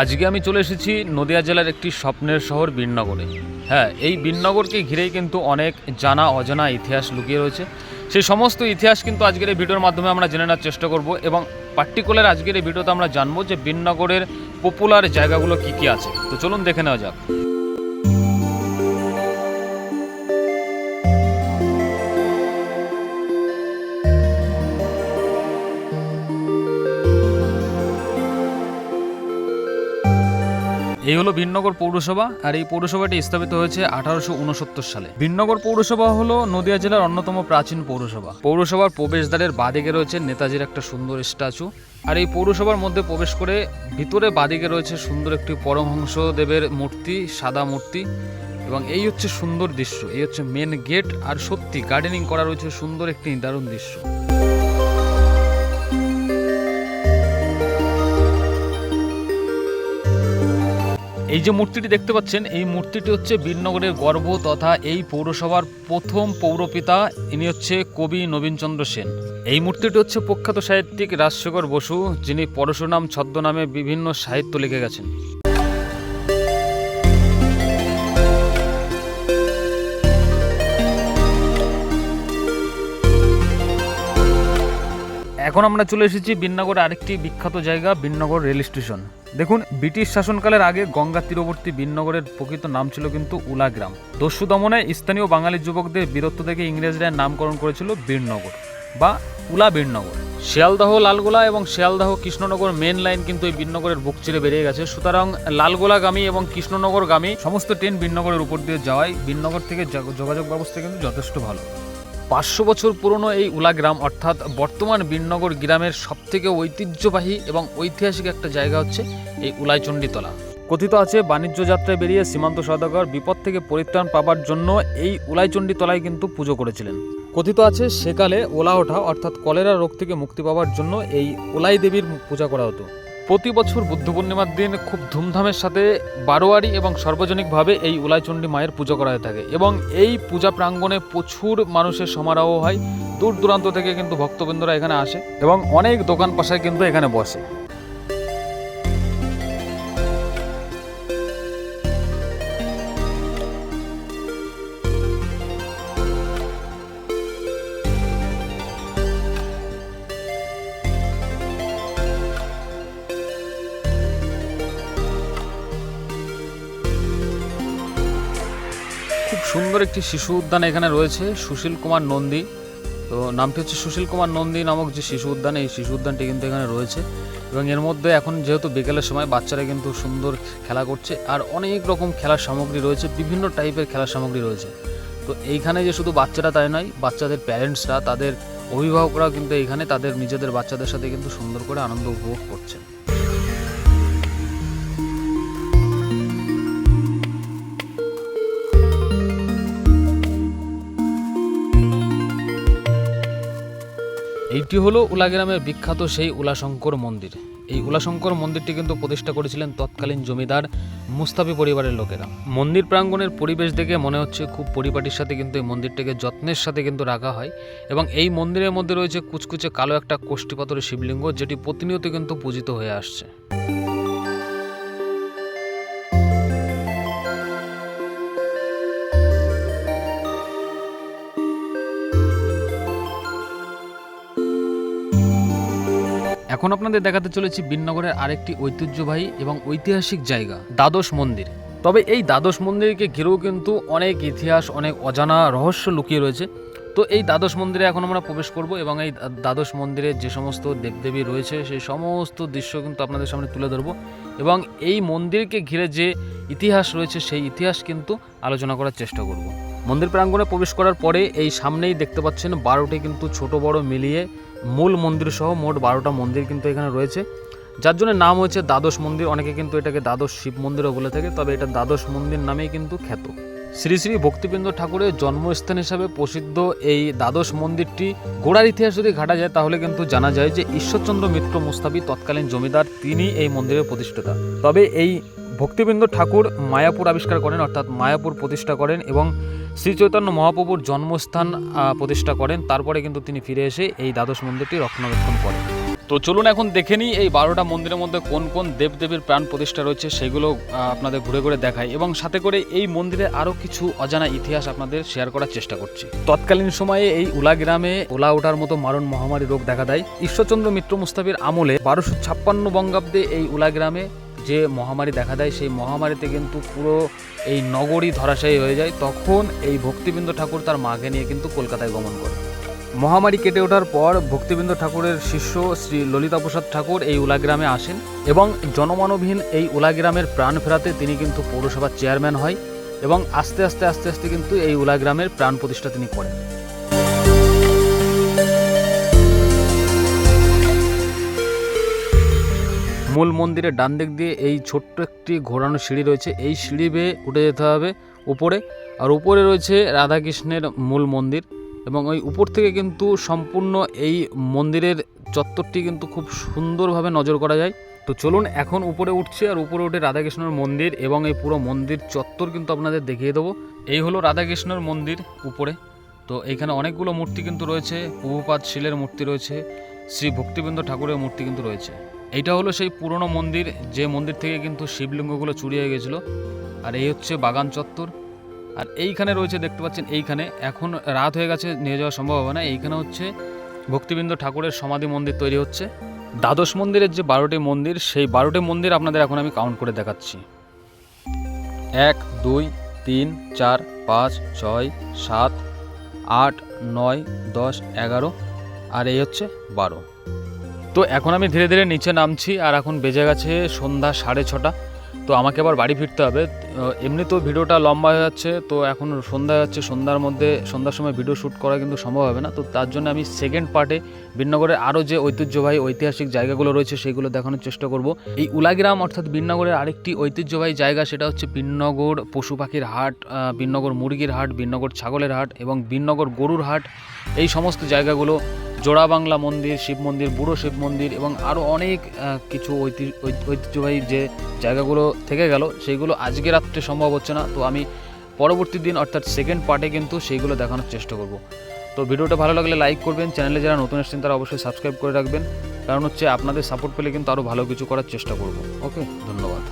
আজকে আমি চলে এসেছি নদিয়া জেলার একটি স্বপ্নের শহর বীরনগরে হ্যাঁ এই বীরনগরকে ঘিরেই কিন্তু অনেক জানা, অজানা ইতিহাস লুকিয়ে রয়েছে। সেই সমস্ত ইতিহাস কিন্তু আজকের এই ভিডিওর মাধ্যমে আমরা জেনে নেওয়ার চেষ্টা করব এবং পার্টিকুলার আজকের এই ভিডিওতে আমরা জানব যে বীরনগরের পপুলার জায়গাগুলো কি কি আছে। তো চলুন দেখে নেওয়া যাক। এই হলো বীরনগর পৌরসভা আর এই পৌরসভাটি স্থাপিত হয়েছে আঠারোশো উনসত্তর সালে। বীরনগর পৌরসভা হলো নদিয়া জেলার অন্যতম প্রাচীন পৌরসভা। পৌরসভার প্রবেশদ্বারের বাদিকে রয়েছে নেতাজির একটা সুন্দর স্ট্যাচু। আর এই পৌরসভার মধ্যে প্রবেশ করে ভিতরে বাদিকে রয়েছে সুন্দর একটি পরমহংস দেবের মূর্তি, সাদা মূর্তি এবং এই হচ্ছে সুন্দর দৃশ্য। এই হচ্ছে মেন গেট আর সত্যি গার্ডেনিং করা রয়েছে সুন্দর একটি দারুণ দৃশ্য। এই যে মূর্তিটি দেখতে পাচ্ছেন, এই মূর্তিটি হচ্ছে বীরনগরের গর্ব তথা এই পৌরসভার প্রথম পৌরপিতা, ইনি হচ্ছে কবি নবীনচন্দ্র সেন। এই মূর্তিটি হচ্ছে প্রখ্যাত সাহিত্যিক রাজশেখর বসু, যিনি পরশুরাম ছদ্মনামে বিভিন্ন সাহিত্য লিখে গেছেন। এখন আমরা চলে এসেছি বিন্নগর আরেকটি বিখ্যাত জায়গা, বিন্নগর রেল স্টেশন। দেখুন, ব্রিটিশ শাসনকালের আগে গঙ্গা তীরবর্তী বিন্নগরের প্রকৃত নাম ছিল কিন্তু উলাগ্রাম দস্যু দমনে স্থানীয় বাঙালি যুবকদের বীরত্ব থেকে ইংরেজরা নামকরণ করেছিল বীরনগর বা উলা বীরনগর। শিয়ালদাহ, লালগোলা এবং শিয়ালদাহ কৃষ্ণনগর মেন লাইন কিন্তু এই বীরনগরের বুক চিরে বেরিয়ে গেছে। সুতরাং লালগোলাগামী এবং কৃষ্ণনগরগামী সমস্ত ট্রেন বীরনগরের উপর দিয়ে যাওয়ায় বীরনগর থেকে যোগাযোগ ব্যবস্থা কিন্তু যথেষ্ট ভালো। পাঁচশো বছর পুরনো এই উলা গ্রাম, অর্থাৎ বর্তমান বীরনগর গ্রামের সবথেকে ঐতিহ্যবাহী এবং ঐতিহাসিক একটা জায়গা হচ্ছে এই উলাইচণ্ডীতলা। কথিত আছে, বাণিজ্য যাত্রায় বেরিয়ে সীমান্ত সদাগর বিপদ থেকে পরিত্রাণ পাবার জন্য এই উলাইচণ্ডী তলায় কিন্তু পুজো করেছিলেন। কথিত আছে, সেকালে ওলা ওঠা, অর্থাৎ কলেরা রোগ থেকে মুক্তি পাওয়ার জন্য এই ওলাই দেবীর পূজা করা হতো। প্রতি বছর বুদ্ধ পূর্ণিমার দিন খুব ধুমধামের সাথে বারোয়ারি এবং সর্বজনিকভাবে এই উলাইচণ্ডী মায়ের পুজো করা হয়ে থাকে এবং এই পূজা প্রাঙ্গণে প্রচুর মানুষের সমারোহ হয়। দূর দূরান্ত থেকে কিন্তু ভক্তবৃন্দরা এখানে আসে এবং অনেক দোকান পাশায় কিন্তু এখানে বসে। খুব সুন্দর একটি শিশু উদ্যান এখানে রয়েছে, সুশীল কুমার নন্দী। তো নামটি হচ্ছে সুশীল কুমার নন্দী নামক যে শিশু উদ্যান, এই শিশু উদ্যানটি কিন্তু এখানে রয়েছে। এবং এর মধ্যে এখন যেহেতু বিকেলের সময় বাচ্চারা কিন্তু সুন্দর খেলা করছে, আর অনেক রকম খেলার সামগ্রী রয়েছে, বিভিন্ন টাইপের খেলার সামগ্রী রয়েছে। তো এইখানে যে শুধু বাচ্চারা তাই নয়, বাচ্চাদের প্যারেন্টসরা তাদের অভিভাবকরাও কিন্তু এইখানে তাদের নিজেদের বাচ্চাদের সাথে কিন্তু সুন্দর করে আনন্দ উপভোগ করছে। এইটি হলো উলাগ্রামের বিখ্যাত সেই উলাশঙ্কর মন্দির। এই উলাশঙ্কর মন্দিরটি কিন্তু প্রতিষ্ঠা করেছিলেন তৎকালীন জমিদার মুস্তাফি পরিবারের লোকেরা। মন্দির প্রাঙ্গণের পরিবেশ দেখে মনে হচ্ছে খুব পরিপাটির সাথে কিন্তু এই মন্দিরটিকে যত্নের সাথে কিন্তু রাখা হয় এবং এই মন্দিরের মধ্যে রয়েছে কুচকুচে কালো একটা কোষ্ঠীপাথরের শিবলিঙ্গ যেটি প্রতিনিয়ত কিন্তু পূজিত হয়ে আসছে। এখন আপনাদের দেখাতে চলেছি বিনগরের আরেকটি ঐতিহ্যবাহী এবং ঐতিহাসিক জায়গা, দ্বাদশ মন্দির। তবে এই দ্বাদশ মন্দিরকে ঘিরেও কিন্তু অনেক ইতিহাস, অনেক অজানা রহস্য লুকিয়ে রয়েছে। তো এই দ্বাদশ মন্দিরে এখন আমরা প্রবেশ করব এবং এই দ্বাদশ মন্দিরে যে সমস্ত দেবদেবী রয়েছে, সেই সমস্ত দৃশ্য কিন্তু আপনাদের সামনে তুলে ধরবো। এবং এই মন্দিরকে ঘিরে যে ইতিহাস রয়েছে, সেই ইতিহাস কিন্তু আলোচনা করার চেষ্টা করব। মন্দির প্রাঙ্গণে প্রবেশ করার পরে এই সামনেই দেখতে পাচ্ছেন বারোটি কিন্তু ছোট বড় মিলিয়ে মূল মন্দির সহ মোট বারোটা মন্দির কিন্তু এখানে রয়েছে। যার জন্য নাম হয়েছে দ্বাদশ মন্দির। অনেকে কিন্তু এটাকে দ্বাদশ শিব মন্দিরও বলে থাকে, তবে এটা দ্বাদশ মন্দির নামেই কিন্তু খ্যাত। শ্রী শ্রী ভক্তিবৃন্দ ঠাকুরের জন্মস্থান হিসাবে প্রসিদ্ধ এই দ্বাদশ মন্দিরটি গোড়ার ইতিহাস যদি ঘাটা যায়, তাহলে কিন্তু জানা যায় যে ঈশ্বরচন্দ্র মিত্র মুস্তাবি তৎকালীন জমিদার, তিনি এই মন্দিরের প্রতিষ্ঠাতা। তবে এই ভক্তিবৃন্দ ঠাকুর মায়াপুর আবিষ্কার করেন, অর্থাৎ মায়াপুর প্রতিষ্ঠা করেন এবং শ্রী চৈতন্য মহাপ্রভুর জন্মস্থান প্রতিষ্ঠা করেন। তারপরে কিন্তু তিনি ফিরে এসে এই দ্বাদশ মন্দিরটি রক্ষণাবেক্ষণ করেন। তো চলুন এখন দেখে নিই এই বারোটা মন্দিরের মধ্যে কোন কোন দেবদেবীর প্রাণ প্রতিষ্ঠা রয়েছে সেগুলো আপনাদের ঘুরে ঘুরে দেখাই এবং সাথে করে এই মন্দিরে আরও কিছু অজানা ইতিহাস আপনাদের শেয়ার করার চেষ্টা করছি। তৎকালীন সময়ে এই উলা গ্রামে ওলা ওঠার মতো মারণ মহামারী রোগ দেখা দেয়। ঈশ্বরচন্দ্র মিত্র মুস্তাফির আমলে বারোশো ছাপ্পান্ন বঙ্গাব্দে এই উলা গ্রামে যে মহামারী দেখা দেয়, সেই মহামারীতে কিন্তু পুরো এই নগরী ধরাশায়ী হয়ে যায়। তখন এই ভক্তিবৃন্দ ঠাকুর তার মাকে নিয়ে কিন্তু কলকাতায় গমন করে মহামারী কেটে ওঠার পর ভক্তিবৃন্দ ঠাকুরের শিষ্য শ্রী ললিতা প্রসাদ ঠাকুর এই উলাগ্রামে আসেন এবং জনমানবহীন এই উলাগ্রামের প্রাণ ফেরাতে তিনি কিন্তু পৌরসভার চেয়ারম্যান হয় এবং আস্তে আস্তে আস্তে আস্তে কিন্তু এই উলাগ্রামের প্রাণ প্রতিষ্ঠা তিনি করেন। মূল মন্দিরের ডান দিক দিয়ে এই ছোট্ট একটি ঘোরানো সিঁড়ি রয়েছে। এই সিঁড়ি বেয়ে উঠে যেতে হবে উপরে। আর উপরে রয়েছে রাধাকৃষ্ণের মূল মন্দির। এবং ওই উপর থেকে কিন্তু সম্পূর্ণ এই মন্দিরের চত্বরটি কিন্তু খুব সুন্দরভাবে নজর করা যায়। তো চলুন এখন উপরে উঠছে আর উপরে উঠে রাধাকৃষ্ণের মন্দির এবং এই পুরো মন্দির চত্বর কিন্তু আপনাদের দেখিয়ে দেবো। এই হলো রাধাকৃষ্ণের মন্দির উপরে। তো এইখানে অনেকগুলো মূর্তি কিন্তু রয়েছে প্রভুপাত শিলের মূর্তি রয়েছে, শ্রী ভক্তিবৃন্দ ঠাকুরের মূর্তি কিন্তু রয়েছে। এইটা হলো সেই পুরনো মন্দির, যে মন্দির থেকে কিন্তু শিবলিঙ্গগুলো চুরি হয়ে গেছিল। আর এই হচ্ছে বাগান চত্বর। আর এইখানে রয়েছে, দেখতে পাচ্ছেন, এইখানে এখন রাত হয়ে গেছে, নিয়ে যাওয়া সম্ভব হবে না এইখানে হচ্ছে ভক্তিবৃন্দ ঠাকুরের সমাধি মন্দির তৈরি হচ্ছে। দ্বাদশ মন্দিরের যে বারোটি মন্দির, সেই বারোটি মন্দির আপনাদের এখন আমি কাউন্ট করে দেখাচ্ছি। এক, দুই, তিন, চার, পাঁচ, ছয়, সাত, আট, নয়, দশ, এগারো, আর এই হচ্ছে বারো। তো এখন আমি ধীরে ধীরে নিচে নামছি, আর এখন বেজে গেছে সন্ধ্যা সাড়ে ছটা। তো আমাকে আবার বাড়ি ফিরতে হবে। আহ, এমনি তো ভিডিওটা লম্বা হয়ে যাচ্ছে তো এখন সন্ধ্যা হচ্ছে সন্ধ্যার মধ্যে সন্ধ্যার সময় ভিডিও শ্যুট করা কিন্তু সম্ভব হবে না। তো তার জন্য আমি সেকেন্ড পার্টে বিনগরের আরও যে ঐতিহ্যবাহী ঐতিহাসিক জায়গাগুলো রয়েছে সেগুলো দেখানোর চেষ্টা করব। এই উলাগ্রাম অর্থাৎ বিনগরের আরেকটি ঐতিহ্যবাহী জায়গা সেটা হচ্ছে বিনগর পশু পাখির হাট বিনগর মুরগির হাট বিনগর ছাগলের হাট এবং বিনগর গরুর হাট। এই সমস্ত জায়গাগুলো জোড়া বাংলা মন্দির, শিব মন্দির, বুড়ো শিব মন্দির এবং আরও অনেক কিছু ঐতিহ্যবাহী যে জায়গাগুলো থেকে গেল, সেইগুলো আজকে রাত্রে সম্ভব হচ্ছে না। তো আমি পরবর্তী দিন, অর্থাৎ সেকেন্ড পার্টে কিন্তু সেইগুলো দেখানোর চেষ্টা করব। তো ভিডিওটা ভালো লাগলে লাইক করবেন। চ্যানেলে যারা নতুন এসেছেন, তারা অবশ্যই সাবস্ক্রাইব করে রাখবেন। কারণ হচ্ছে আপনাদের সাপোর্ট পেলে কিন্তু আরও ভালো কিছু করার চেষ্টা করব। ওকে ধন্যবাদ।